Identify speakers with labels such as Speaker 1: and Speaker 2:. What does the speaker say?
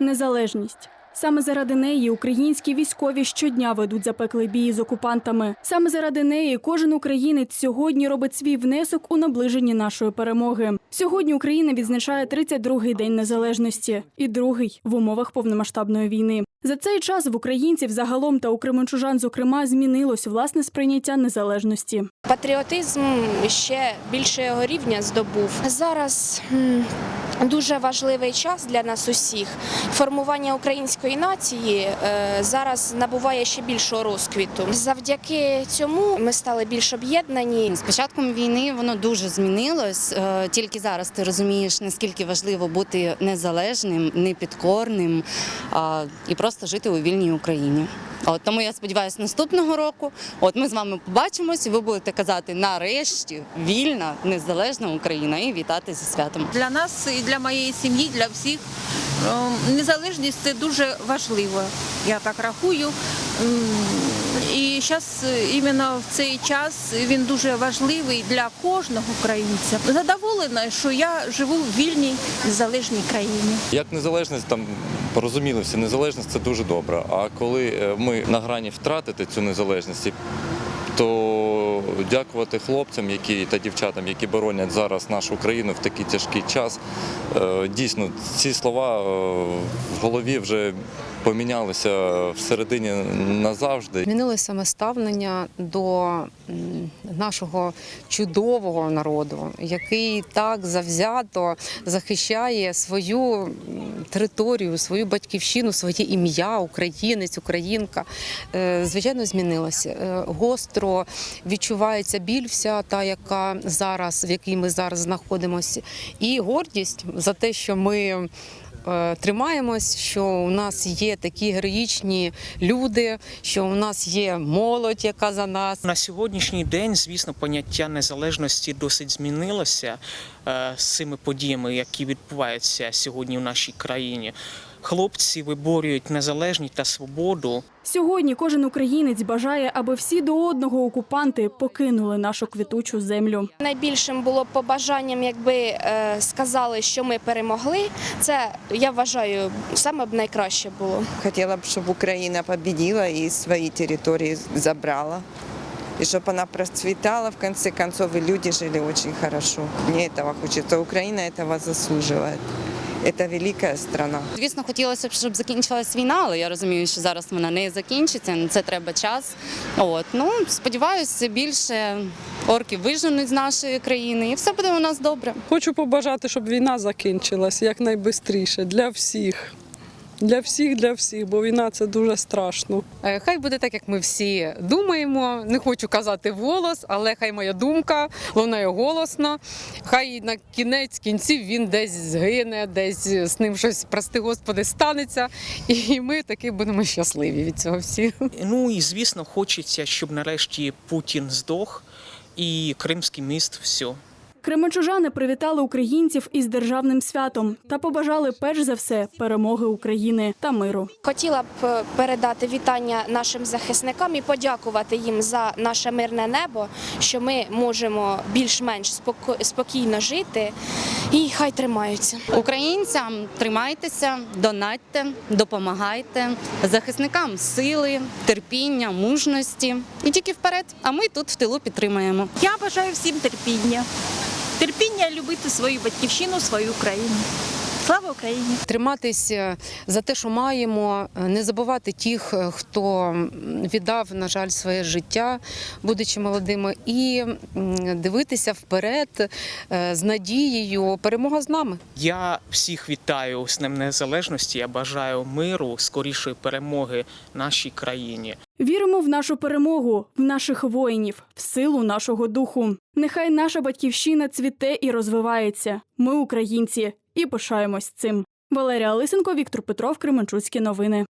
Speaker 1: Незалежність. Саме заради неї українські військові щодня ведуть запеклий бій з окупантами. Саме заради неї кожен українець сьогодні робить свій внесок у наближенні нашої перемоги. Сьогодні Україна відзначає 32-й день незалежності і другий в умовах повномасштабної війни. За цей час в українців загалом та у кременчужан, зокрема, змінилось власне сприйняття незалежності.
Speaker 2: Патріотизм ще більшого рівня здобув. Зараз дуже важливий час для нас усіх. Формування української нації е, зараз набуває ще більшого розквіту. Завдяки цьому ми стали більш об'єднані.
Speaker 3: З початком війни воно дуже змінилось. Е, Тільки зараз ти розумієш, наскільки важливо бути незалежним, непідкорним і просто жити у вільній Україні. От тому я сподіваюся, наступного року от ми з вами побачимось, і ви будете казати нарешті вільна, незалежна Україна і вітати зі святом.
Speaker 4: Для нас і для моєї сім'ї, для всіх е, незалежність це дуже важливо. Я так рахую. І зараз іменно в цей час він дуже важливий для кожного українця. Задоволена, що я живу в вільній незалежній країні.
Speaker 5: Як незалежність, там порозуміли всі, незалежність це дуже добре. А коли е, ми на грані втратити цю незалежність, то дякувати хлопцям, які та дівчатам, які боронять зараз нашу країну в такий тяжкий час. Е, Дійсно, ці слова е, в голові вже помінялися всередині назавжди.
Speaker 6: Змінилося саме ставлення до нашого чудового народу, який так завзято захищає свою територію, свою батьківщину, своє ім'я, українець, українка. Е, Звичайно, змінилося. Е, Гостро відчувається біль, вся та, яка зараз, в якій ми зараз знаходимося, і гордість за те, що ми. Е, Тримаємось, що у нас є такі героїчні люди, що у нас є молодь, яка за нас.
Speaker 7: На сьогоднішній день, звісно, поняття незалежності досить змінилося е, з цими подіями, які відбуваються сьогодні в нашій країні Хлопці виборюють незалежність та свободу.
Speaker 1: Сьогодні кожен українець бажає, аби всі до одного окупанти покинули нашу квітучу землю.
Speaker 2: Найбільшим було б побажанням, якби е, сказали, що ми перемогли. Це я вважаю саме б найкраще було.
Speaker 8: Хотела бы, чтобы Украина победила и свои территории забрала. И чтобы она процветала, в конце концов, и люди жили очень хорошо. Мне этого хочется. Украина этого заслуживает. Это велика страна.
Speaker 3: Звісно, хотілося б, щоб закінчилась війна, але я розумію, що зараз вона не закінчиться. На це треба час. От ну сподіваюся, більше орків виженуть з нашої країни, і все буде у нас добре.
Speaker 9: Хочу побажати, щоб війна закінчилась якнайбистріше для всіх. Для всіх, для всіх, бо війна це дуже страшно.
Speaker 6: Е, Хай буде так, як ми всі думаємо. Не хочу казати вголос, але хай моя думка лунає голосно. Хай на кінець кінців він десь згине, десь з ним щось, прости господи, станеться. І ми таки будемо щасливі від цього всі.
Speaker 7: Ну і звісно, хочеться, щоб нарешті Путін здох і Кримський міст все.
Speaker 1: Кременчужани привітали українців із державним святом та побажали перш за все перемоги України та миру.
Speaker 2: Хотіла б е, передати вітання нашим захисникам і подякувати їм за наше мирне небо, що ми можемо більш-менш спокійно жити, і хай тримаються.
Speaker 3: Українцям тримайтеся, донатьте, допомагайте захисникам сили, терпіння, мужності і тільки вперед. А ми тут в тилу підтримаємо.
Speaker 4: Я бажаю всім терпіння. Терпіння любити свою батьківщину, свою країну. Слава Україні!
Speaker 6: Триматися за те, що маємо, е, не забувати тих, е, хто віддав, на жаль, своє життя, будучи молодими, і дивитися вперед е, з надією. Перемога з нами.
Speaker 7: Я всіх вітаю з Днем Незалежності. Я бажаю миру, скорішої перемоги нашій країні.
Speaker 1: Віримо в нашу перемогу, в наших воїнів, в силу нашого духу. Нехай наша батьківщина цвіте і розвивається. Ми українці і пишаємось цим. Валерія Лисенко, Віктор Петров, Кременчуцькі новини.